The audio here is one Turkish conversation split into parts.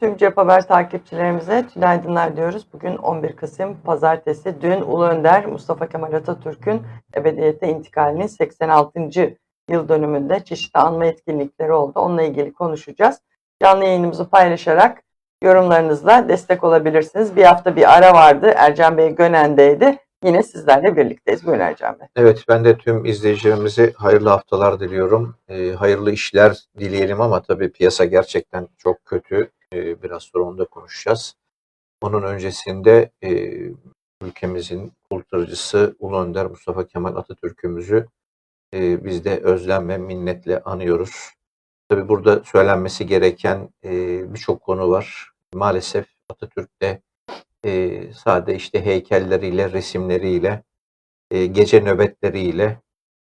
Tüm Cep Haber takipçilerimize tünaydınlar diyoruz. Bugün 11 Kasım Pazartesi. Dün Ulu Önder Mustafa Kemal Atatürk'ün ebediyete intikalinin 86. yıl dönümünde çeşitli anma etkinlikleri oldu. Onunla ilgili konuşacağız. Canlı yayınımızı paylaşarak yorumlarınızla destek olabilirsiniz. Bir hafta bir ara vardı. Ercan Bey Gönen'deydi. Yine sizlerle birlikteyiz. Buyurun Ercan Bey. Evet ben de tüm izleyicilerimize hayırlı haftalar diliyorum. Ee, hayırlı işler dileyelim ama tabii piyasa gerçekten çok kötü. Biraz sonra onu da konuşacağız. Onun öncesinde e, ülkemizin kurtarıcısı Ulu Önder Mustafa Kemal Atatürk'ümüzü e, biz de özlem ve minnetle anıyoruz. Tabii burada söylenmesi gereken e, birçok konu var. Maalesef Atatürk'te e, sade işte heykelleriyle, resimleriyle e, gece nöbetleriyle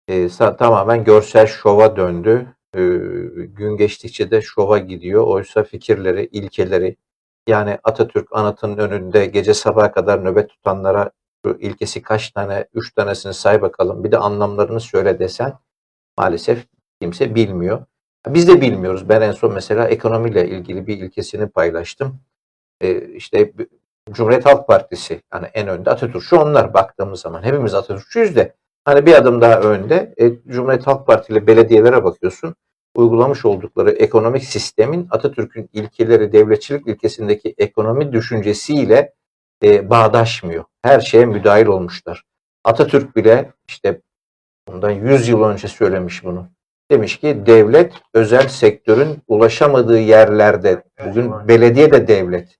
e, tamamen görsel şova döndü. Gün geçtikçe de şova gidiyor. Oysa fikirleri, ilkeleri yani Atatürk anıtının önünde gece sabaha kadar nöbet tutanlara şu ilkesi kaç tane, üç tanesini say bakalım. Bir de anlamlarını söyle desen maalesef kimse bilmiyor. Biz de bilmiyoruz. Ben en son mesela ekonomiyle ilgili bir ilkesini paylaştım. E, işte Cumhuriyet Halk Partisi yani en önde Atatürkçü onlar baktığımız zaman. Hepimiz Atatürkçüyüz de hani bir adım daha önde e, Cumhuriyet Halk Partili belediyelere bakıyorsun. Uygulamış oldukları ekonomik sistemin Atatürk'ün ilkeleri, devletçilik ilkesindeki ekonomi düşüncesiyle e, bağdaşmıyor. Her şeye müdahil olmuşlar. Atatürk bile işte bundan 100 yıl önce söylemiş bunu. Demiş ki devlet özel sektörün ulaşamadığı yerlerde, bugün belediye de devlet.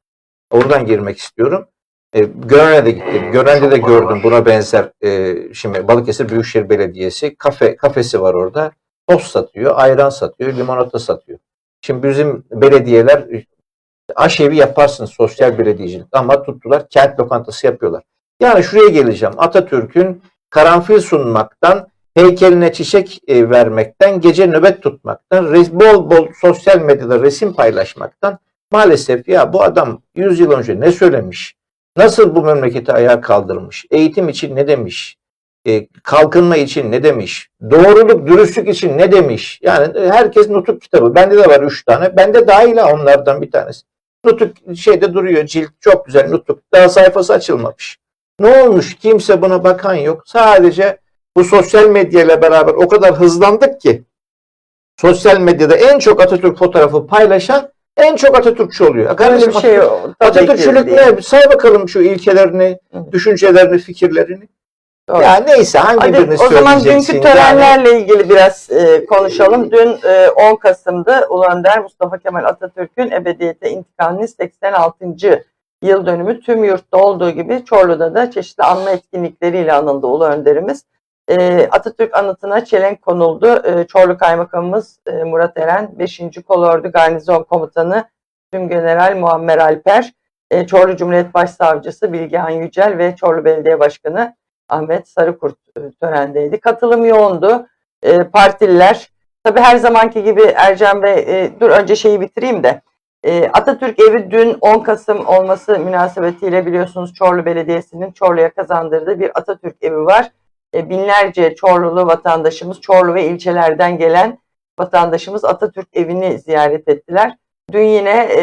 Oradan girmek istiyorum. E, Gönen'e de gittim. Gönen'de de gördüm buna benzer e, şimdi Balıkesir Büyükşehir Belediyesi kafe kafesi var orada. Tost satıyor, ayran satıyor, limonata satıyor. Şimdi bizim belediyeler aşevi yaparsın sosyal belediyecilik ama tuttular kent lokantası yapıyorlar. Yani şuraya geleceğim. Atatürk'ün karanfil sunmaktan, heykeline çiçek e, vermekten, gece nöbet tutmaktan, bol bol sosyal medyada resim paylaşmaktan maalesef ya bu adam 100 yıl önce ne söylemiş? Nasıl bu memleketi ayağa kaldırmış? Eğitim için ne demiş? E, kalkınma için ne demiş? Doğruluk, dürüstlük için ne demiş? Yani e, herkes nutuk kitabı. Bende de var 3 tane. Bende dahil onlardan bir tanesi. Nutuk şeyde duruyor cilt çok güzel nutuk. Daha sayfası açılmamış. Ne olmuş? Kimse buna bakan yok. Sadece bu sosyal medyayla beraber o kadar hızlandık ki sosyal medyada en çok Atatürk fotoğrafı paylaşan en çok Atatürkçü oluyor. Kardeşim, bir şey Atatürkçülük ne? Say bakalım şu ilkelerini, Hı. düşüncelerini, fikirlerini. Doğru. Ya neyse hangi Hadi birini o zaman dünkü törenlerle ilgili biraz e, konuşalım. Dün e, 10 Kasım'da Ulu Önder Mustafa Kemal Atatürk'ün ebediyete intikalinin 86. yıl dönümü tüm yurtta olduğu gibi Çorlu'da da çeşitli anma etkinlikleriyle anıldı Ulu Önderimiz. E, Atatürk anıtına çelenk konuldu. E, Çorlu Kaymakamımız e, Murat Eren, 5. Kolordu Garnizon Komutanı Tüm General Muammer Alper, e, Çorlu Cumhuriyet Başsavcısı Bilgehan Yücel ve Çorlu Belediye Başkanı Ahmet Sarıkurt e, törendeydi. Katılım yoğundu. E, partililer, tabii her zamanki gibi Ercan Bey, e, dur önce şeyi bitireyim de. E, Atatürk evi dün 10 Kasım olması münasebetiyle biliyorsunuz Çorlu Belediyesi'nin Çorlu'ya kazandırdığı bir Atatürk evi var. E, binlerce Çorlulu vatandaşımız, Çorlu ve ilçelerden gelen vatandaşımız Atatürk evini ziyaret ettiler. Dün yine e,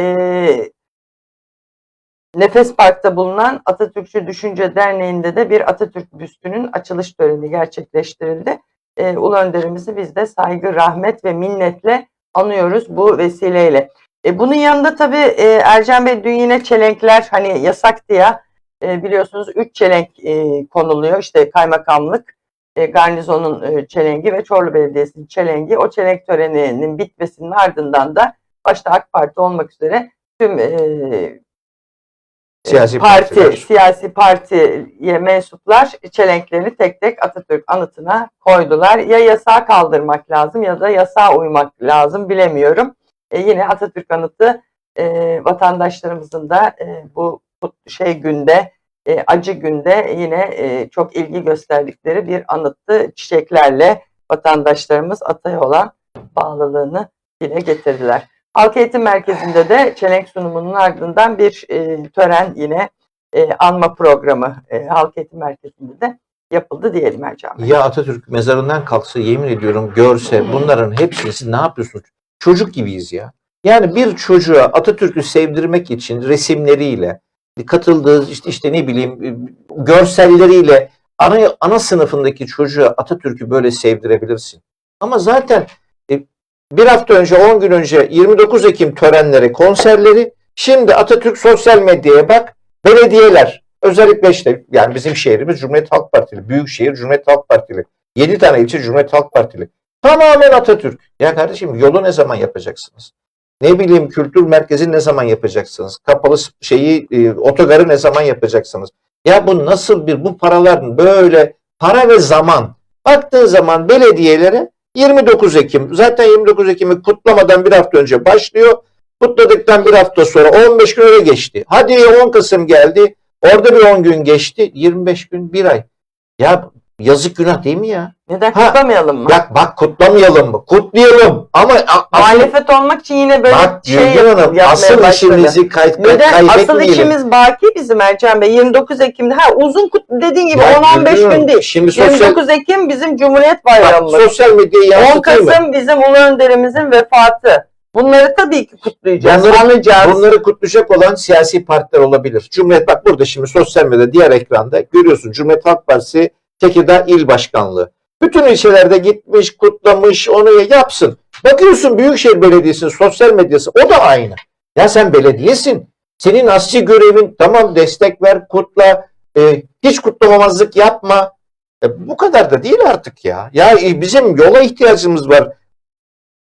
Nefes Park'ta bulunan Atatürkçü Düşünce Derneği'nde de bir Atatürk büstünün açılış töreni gerçekleştirildi. Ee, Ulu Önderimizi biz de saygı, rahmet ve minnetle anıyoruz bu vesileyle. E, bunun yanında tabii e, Ercan Bey dün yine çelenkler hani yasak diye e, biliyorsunuz 3 çelenk e, konuluyor. İşte kaymakamlık, e, garnizonun e, çelengi ve Çorlu Belediyesi'nin çelengi. O çelenk töreninin bitmesinin ardından da başta AK Parti olmak üzere tüm e, Siyasi parti, partiler. siyasi partiye mensuplar çelenklerini tek tek Atatürk anıtına koydular. Ya yasağı kaldırmak lazım ya da yasağa uymak lazım bilemiyorum. E, yine Atatürk anıtı e, vatandaşlarımızın da e, bu şey günde e, acı günde yine e, çok ilgi gösterdikleri bir anıttı. Çiçeklerle vatandaşlarımız ataya olan bağlılığını dile getirdiler. Halk Eğitim Merkezi'nde de çelenk sunumunun ardından bir e, tören yine e, anma programı e, Halk Eğitim Merkezi'nde de yapıldı diyelim Ercan. Ya Atatürk mezarından kalksa yemin ediyorum görse bunların hepsini siz ne yapıyorsunuz? Çocuk gibiyiz ya. Yani bir çocuğa Atatürk'ü sevdirmek için resimleriyle, katıldığı işte, işte ne bileyim görselleriyle ana, ana sınıfındaki çocuğa Atatürk'ü böyle sevdirebilirsin. Ama zaten e, bir hafta önce, 10 gün önce 29 Ekim törenleri, konserleri, şimdi Atatürk sosyal medyaya bak, belediyeler, özellikle işte yani bizim şehrimiz Cumhuriyet Halk Partili, Büyükşehir Cumhuriyet Halk Partili, 7 tane ilçe Cumhuriyet Halk Partili. Tamamen Atatürk. Ya kardeşim yolu ne zaman yapacaksınız? Ne bileyim kültür merkezi ne zaman yapacaksınız? Kapalı şeyi e, otogarı ne zaman yapacaksınız? Ya bu nasıl bir bu paralar böyle para ve zaman. Baktığın zaman belediyelere 29 Ekim zaten 29 Ekim'i kutlamadan bir hafta önce başlıyor. Kutladıktan bir hafta sonra 15 gün öyle geçti. Hadi 10 Kasım geldi. Orada bir 10 gün geçti. 25 gün bir ay. Ya yazık günah değil mi ya? Neden Ha, kutlamayalım mı? Bak bak kutlamayalım mı? Kutlayalım. Ama a- Muhalefet olmak için yine böyle bak şey Gülgün yap- Hanım yapmaya asıl başladı. işimizi kay, kay, Neden? Asıl kaybetmeyelim. işimiz baki bizim Ercan Bey. 29 Ekim'de. Ha uzun kut dediğin gibi Ya 10-15 Gülgün gün değil. Şimdi sosyal, 29 Ekim bizim Cumhuriyet bak, Bayramımız. sosyal medyayı 10 yansıtayım mı? Kasım bizim Ulu Önderimizin vefatı. Bunları tabii ki kutlayacağız, Bunları- anacağız. Bunları kutlayacak olan siyasi partiler olabilir. Cumhuriyet bak burada şimdi sosyal medyada diğer ekranda görüyorsun Cumhuriyet Halk Partisi Tekirdağ İl Başkanlığı. Bütün ilçelerde gitmiş, kutlamış, onu yapsın. Bakıyorsun Büyükşehir Belediyesi'nin sosyal medyası o da aynı. Ya sen belediyesin. Senin asli görevin tamam destek ver, kutla, e, hiç kutlamamazlık yapma. E, bu kadar da değil artık ya. Ya e, bizim yola ihtiyacımız var.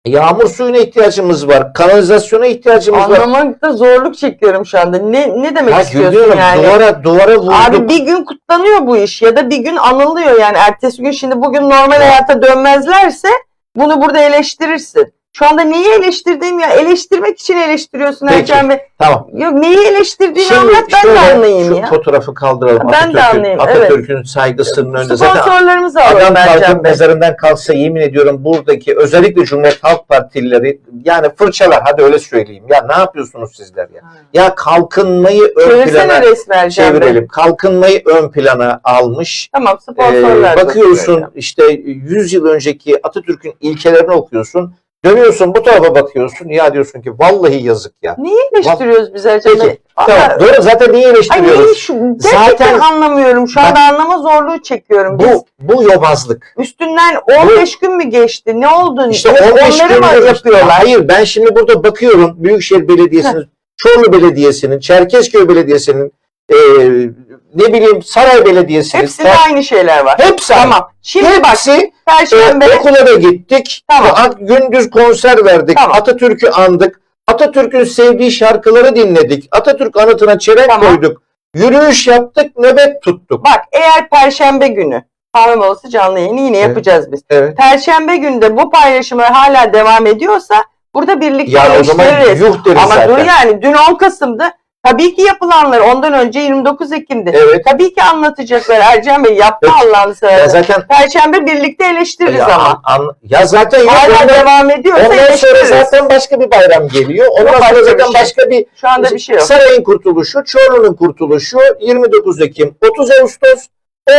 Yağmur suyuna ihtiyacımız var. Kanalizasyona ihtiyacımız var. Anlamakta zorluk çekiyorum şu anda. Ne ne demek Ya istiyorsun Hanım, yani? duvara, duvara vurduk. Abi bir gün kutlanıyor bu iş ya da bir gün anılıyor yani ertesi gün şimdi bugün normal hayata dönmezlerse bunu burada eleştirirsin. Şu anda neyi eleştirdiğim ya eleştirmek için eleştiriyorsun Peki. Ercan Bey. Tamam. Yok neyi eleştirdiğini Şimdi anlat ben şöyle, de anlayayım şu ya. fotoğrafı kaldıralım. Ben de Atatürk'ün- anlayayım, evet. Atatürk'ün saygısının önünde. Zaten Sponsorlarımızı adam alalım Ercan Bey. mezarından kalksa yemin ediyorum buradaki özellikle Cumhuriyet Halk Partilileri yani fırçalar hadi öyle söyleyeyim. Ya ne yapıyorsunuz sizler ya? Ya kalkınmayı ön Çevirsene plana Bey. çevirelim. Kalkınmayı ön plana almış. Tamam Ee, sponsorlar. da bakıyorsun işte 100 yıl önceki Atatürk'ün ilkelerini okuyorsun. Dönüyorsun bu tarafa bakıyorsun. Ya diyorsun ki vallahi yazık ya. Neyi eleştiriyoruz biz Ercan Peki? Tamam, Ama- doğru zaten niye Ay eleştiriyoruz? neyi şu, gerçekten Zaten- anlamıyorum. Şu anda anlama zorluğu çekiyorum. Biz Bu bu yobazlık. üstünden 15 gün mü geçti? Ne oldu? İşte Hep 15 onları mı yapıyorlar? Hayır ben şimdi burada bakıyorum Büyükşehir Belediyesi'nin, Çorlu Belediyesi'nin, Çerkezköy Belediyesi'nin, e, ne bileyim Saray Belediyesi'nin. Hepsinde ta- aynı şeyler var. hepsi aynı. Tamam. Şimdi bak Hepsi e, Perşembe okula da gittik. Tamam. Gündüz konser verdik. Tamam. Atatürk'ü andık. Atatürk'ün sevdiği şarkıları dinledik. Atatürk anıtına çelenk Tamam. koyduk. Yürüyüş yaptık, nöbet tuttuk. bak eğer Perşembe günü kahve molası canlı yayını yine Evet. yapacağız biz. Evet. Perşembe günde bu paylaşımlar hala devam ediyorsa burada birlikte Ya o zaman yuh deriz Ama zaten. dur yani dün 10 Kasım'dı. Tabii ki yapılanlar ondan önce 29 Ekim'di. Evet. Tabii ki anlatacaklar Ercan Bey yapma Evet. Allah'ını Ya seversen. zaten Perşembe birlikte eleştiririz ya, ama. an- ya zaten yok. Hala Ondan- devam ediyorsa Ondan sonra eleştiririz. zaten başka bir bayram geliyor. Ondan Yok, sonra başka bir zaten şey. başka bir Şu anda bir şey yok. Sarayın kurtuluşu, Çorlu'nun kurtuluşu 29 Ekim, 30 Ağustos,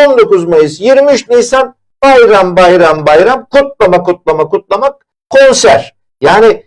19 Mayıs, 23 Nisan bayram bayram bayram kutlama kutlama kutlama konser. Yani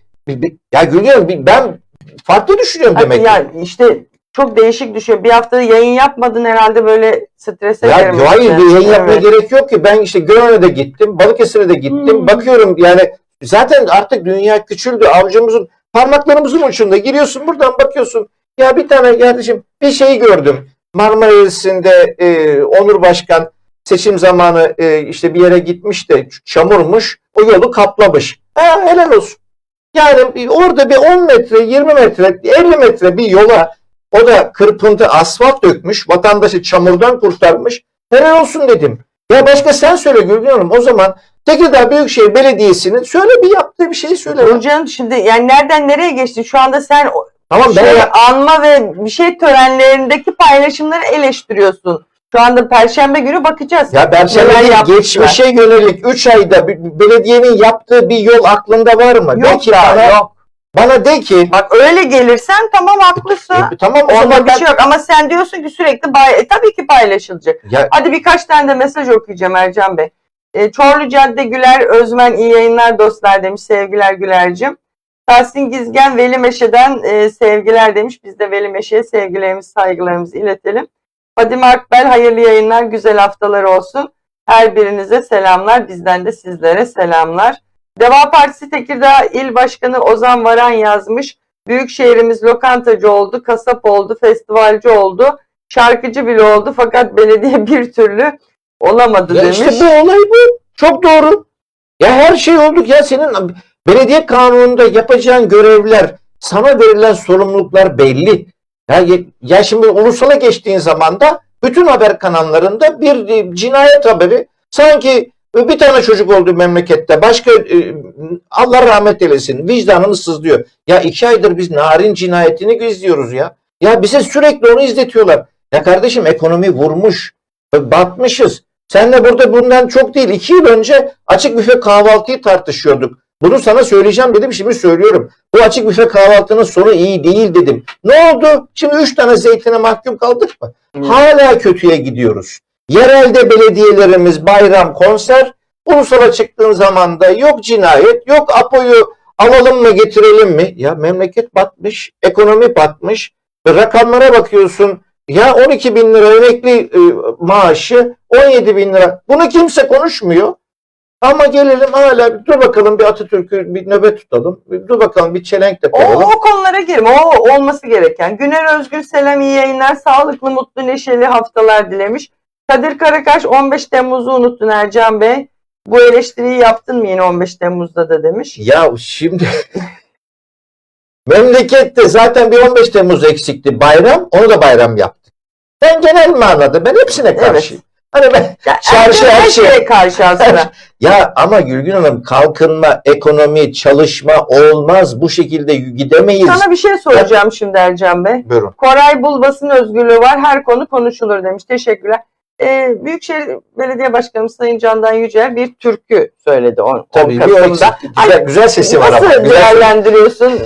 ya gülüyorum ben farklı düşünüyorum demek ki. Yani işte çok değişik düşüyor. Bir hafta yayın yapmadın herhalde böyle strese Ya girmişsin. hayır bir yayın yapmaya Evet. gerek yok ki. Ben işte Gönen'e de gittim, Balıkesir'e de gittim. Hmm. Bakıyorum yani zaten artık dünya küçüldü. Avcımızın parmaklarımızın ucunda giriyorsun buradan bakıyorsun. Ya bir tane kardeşim bir şey gördüm. Marmaris'inde e, Onur Başkan seçim zamanı e, işte bir yere gitmiş de çamurmuş. O yolu kaplamış. Ha, helal olsun. Yani orada bir 10 metre, 20 metre, 50 metre bir yola o da kırpıntı asfalt dökmüş. Vatandaşı çamurdan kurtarmış. Helal olsun dedim. Ya başka sen söyle Gülgün Hanım. O zaman Tekirdağ Büyükşehir Belediyesi'nin söyle bir yaptığı bir şeyi söyle. Canım şimdi yani nereden nereye geçti? Şu anda sen Tamam ben şey, anma ve bir şey törenlerindeki paylaşımları eleştiriyorsun. Şu anda Perşembe günü bakacağız. ya Perşembe'nin geçmişe yönelik 3 ayda belediyenin yaptığı bir yol aklında var mı? de Yok ki ya bana, yok. bana de ki Bak öyle gelirsen tamam haklısın. e, tamam o zaman bir şey yok ama sen diyorsun ki sürekli bay e, tabii ki paylaşılacak. ya, Hadi birkaç tane de mesaj okuyacağım Ercan Bey. E, Çorlu Cadde Güler Özmen iyi yayınlar dostlar demiş sevgiler Güler'cim. Tahsin Gizgen Veli Meşe'den e, sevgiler demiş. Biz de Veli Meşe'ye sevgilerimizi, saygılarımızı iletelim. Fadime Akbel hayırlı yayınlar, güzel haftalar olsun. Her birinize selamlar, bizden de sizlere selamlar. Deva Partisi Tekirdağ İl Başkanı Ozan Varan yazmış. Büyük şehrimiz lokantacı oldu, kasap oldu, festivalci oldu, şarkıcı bile oldu fakat belediye bir türlü olamadı Ya demiş. işte bu olay bu. Çok doğru. Ya her şey olduk ya senin belediye kanununda yapacağın görevler, sana verilen sorumluluklar belli. Ya, ya şimdi ulusala geçtiğin zaman da bütün haber kanallarında bir e, cinayet haberi sanki bir tane çocuk oldu memlekette başka e, Allah rahmet eylesin vicdanını sızlıyor. Ya iki aydır biz narin cinayetini izliyoruz ya. Ya bize sürekli onu izletiyorlar. Ya kardeşim ekonomi vurmuş. Batmışız. Senle burada bundan çok değil. iki yıl önce açık büfe kahvaltıyı tartışıyorduk. Bunu sana söyleyeceğim dedim şimdi söylüyorum. Bu açık büfe kahvaltının sonu iyi değil dedim. Ne oldu? Şimdi üç tane zeytine mahkum kaldık mı? Hmm. Hala kötüye gidiyoruz. Yerelde belediyelerimiz bayram konser. Ulusala çıktığın zaman da yok cinayet, yok Apo'yu alalım mı getirelim mi? Ya memleket batmış, ekonomi batmış. Rakamlara bakıyorsun. Ya 12 bin lira emekli e, maaşı 17 bin lira. Bunu kimse konuşmuyor. Ama gelelim hala dur bakalım bir Atatürk'ü bir nöbet tutalım. Bir Dur bakalım bir çelenk de O, koyalım. o konulara girme. O olması gereken. Güner Özgür selam iyi yayınlar. Sağlıklı, mutlu, neşeli haftalar dilemiş. Kadir Karakaş 15 Temmuz'u unuttun Ercan Bey. Bu eleştiriyi yaptın mı yine 15 Temmuz'da da demiş. Ya şimdi memlekette zaten bir 15 Temmuz eksikti bayram. Onu da bayram yaptık. Ben genel manada ben hepsine karşıyım. Hani ben Ya, Çarşı, her şey. şeye karşı aslında. ya ama Gülgün Hanım kalkınma, ekonomi, çalışma olmaz. Bu şekilde gidemeyiz. Sana bir şey soracağım şimdi Ercan Bey. Buyurun. Koray Bul basın özgürlüğü var. Her konu konuşulur demiş. Teşekkürler. Ee, Büyükşehir Belediye Başkanımız Sayın Candan Yücel bir türkü söyledi 10, Tabii bir o. Güzel, güzel sesi var Nasıl ama. Güzel değerlendiriyorsun?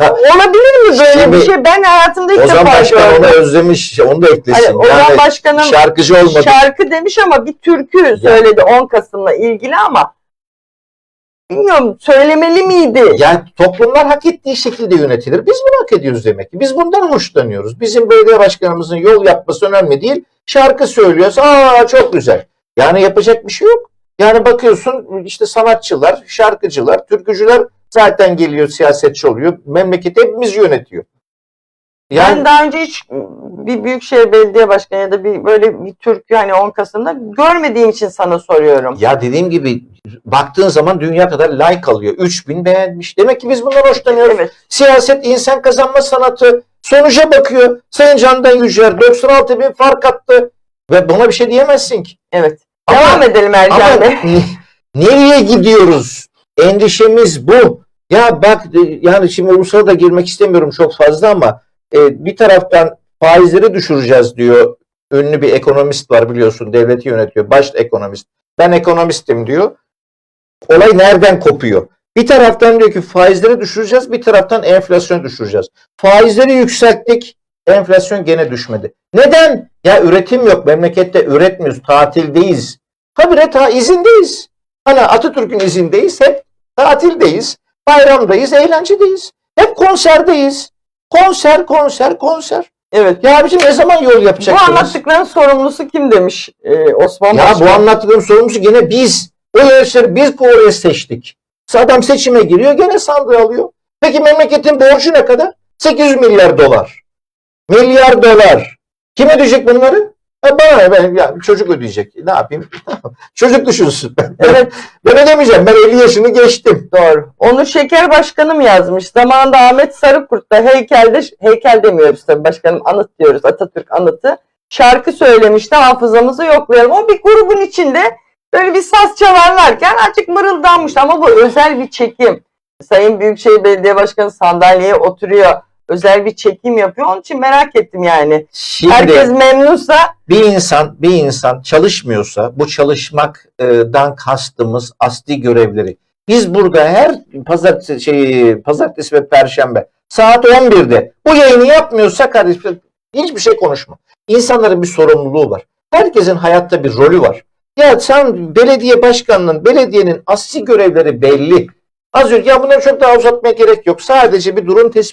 Ya, Olabilir mi böyle Şimdi, bir şey? Ben hayatımda ilk Ozan defa Başkan gördüm. onu özlemiş. Onu da eklesin. Hani Ozan yani Başkanım şarkıcı olmadı. şarkı demiş ama bir türkü söyledi 10 Kasım'la ilgili ama bilmiyorum söylemeli miydi? Yani toplumlar hak ettiği şekilde yönetilir. Biz bunu hak ediyoruz demek ki. Biz bundan hoşlanıyoruz. Bizim belediye başkanımızın yol yapması önemli değil. Şarkı söylüyorsa aa çok güzel. Yani yapacak bir şey yok. Yani bakıyorsun işte sanatçılar, şarkıcılar, türkücüler zaten geliyor siyasetçi oluyor. Memleketi hepimiz yönetiyor. Yani Ben daha önce hiç bir büyükşehir belediye başkanı ya da bir böyle bir türkü hani 10 Kasım'da görmediğim için sana soruyorum. ya dediğim gibi baktığın zaman dünya kadar like alıyor. 3000 beğenmiş. Demek ki biz bundan hoşlanıyoruz. Evet. Siyaset insan kazanma sanatı. Sonuca bakıyor. Sayın Candan Yücel 96 bin fark attı. Ve buna bir şey diyemezsin ki. Evet. Ama- Devam edelim Ercan Bey. ne- nereye gidiyoruz? Endişemiz bu. Ya bak e, yani şimdi ulusala da girmek istemiyorum çok fazla ama e, bir taraftan faizleri düşüreceğiz diyor. Ünlü bir ekonomist var biliyorsun devleti yönetiyor. Baş ekonomist. Ben ekonomistim diyor. Olay nereden kopuyor? Bir taraftan diyor ki faizleri düşüreceğiz, bir taraftan enflasyonu düşüreceğiz. Faizleri yükselttik, enflasyon gene düşmedi. Neden? Ya üretim yok, memlekette üretmiyoruz, tatildeyiz. Habire ta izindeyiz. Hani Atatürk'ün izindeyiz, hep tatildeyiz, bayramdayız, eğlencedeyiz. Hep konserdeyiz. Konser, konser, konser. Evet. Ya abicim ne zaman yol Bu yapacaksınız? anlattıkların sorumlusu kim demiş ee, Osman Ya Başkan? bu anlattığım sorumlusu gene biz. O yarışları biz oraya seçtik. Adam seçime giriyor gene sandığı alıyor. Peki memleketin borcu ne kadar? 800 milyar dolar. Milyar dolar. Kim ödeyecek bunları? E bana ben ya çocuk ödeyecek. Ne yapayım? çocuk düşünsün. Evet ben ödemeyeceğim. Ben 50 yaşını geçtim. doğru. Onu Şeker Başkanım yazmış. Zamanında Ahmet Sarıkurt'ta heykelde, heykel demiyoruz tabii başkanım anıt diyoruz Atatürk anıtı. Şarkı söylemişti hafızamızı yoklayalım. O bir grubun içinde böyle bir saz çalarlarken açık mırıldanmıştı ama bu özel bir çekim. Sayın Büyükşehir Belediye Başkanı sandalyeye oturuyor. Özel bir çekim yapıyor. Onun için merak ettim yani. Şimdi Herkes memnunsa bir insan bir insan çalışmıyorsa bu çalışmaktan kastımız asli görevleri. Biz burada her pazartesi, şey, pazartesi ve perşembe saat 11'de bu yayını yapmıyorsak kardeşim hiçbir şey konuşma. İnsanların bir sorumluluğu var. Herkesin hayatta bir rolü var. Ya sen belediye başkanının, belediyenin asli görevleri belli. Az önce ya bunları çok daha uzatmaya gerek yok. Sadece bir durum tespit